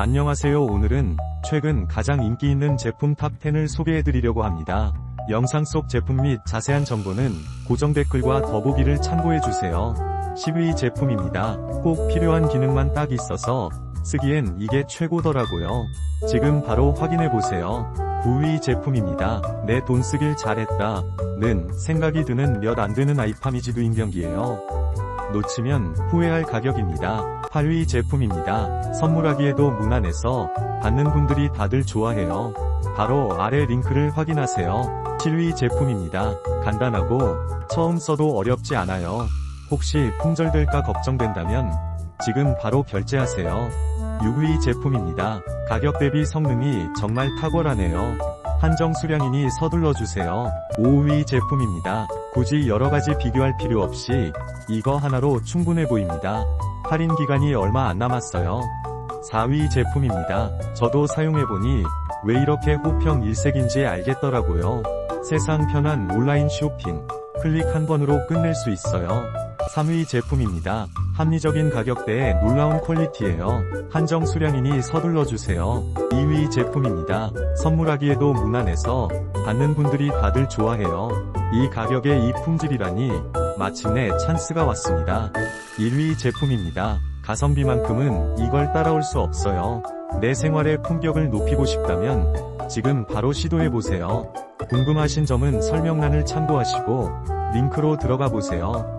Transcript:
안녕하세요 오늘은 최근 가장 인기 있는 제품 탑10을 소개해드리려고 합니다. 영상 속 제품 및 자세한 정보는 고정 댓글과 더보기를 참고해주세요. 10위 제품입니다. 꼭 필요한 기능만 딱 있어서 쓰기엔 이게 최고더라고요. 지금 바로 확인해보세요. 9위 제품입니다. 내 돈 쓰길 잘했다. 는 생각이 드는 몇 안 되는 아이파미지 두인경기예요. 놓치면 후회할 가격입니다. 8위 제품입니다. 선물하기에도 무난해서 받는 분들이 다들 좋아해요. 바로 아래 링크를 확인하세요. 7위 제품입니다. 간단하고 처음 써도 어렵지 않아요. 혹시 품절될까 걱정된다면 지금 바로 결제하세요. 6위 제품입니다. 가격 대비 성능이 정말 탁월하네요. 한정 수량이니 서둘러 주세요. 5위 제품입니다. 굳이 여러가지 비교할 필요 없이 이거 하나로 충분해 보입니다. 할인 기간이 얼마 안 남았어요. 4위 제품입니다. 저도 사용해보니 왜 이렇게 호평 일색인지 알겠더라고요. 세상 편한 온라인 쇼핑. 클릭 한 번으로 끝낼 수 있어요. 3위 제품입니다. 합리적인 가격대에 놀라운 퀄리티예요. 한정 수량이니 서둘러 주세요. 2위 제품입니다. 선물하기에도 무난해서 받는 분들이 다들 좋아해요. 이 가격에 이 품질이라니 마침내 찬스가 왔습니다. 1위 제품입니다. 가성비만큼은 이걸 따라올 수 없어요. 내 생활의 품격을 높이고 싶다면 지금 바로 시도해보세요. 궁금하신 점은 설명란을 참고하시고 링크로 들어가 보세요.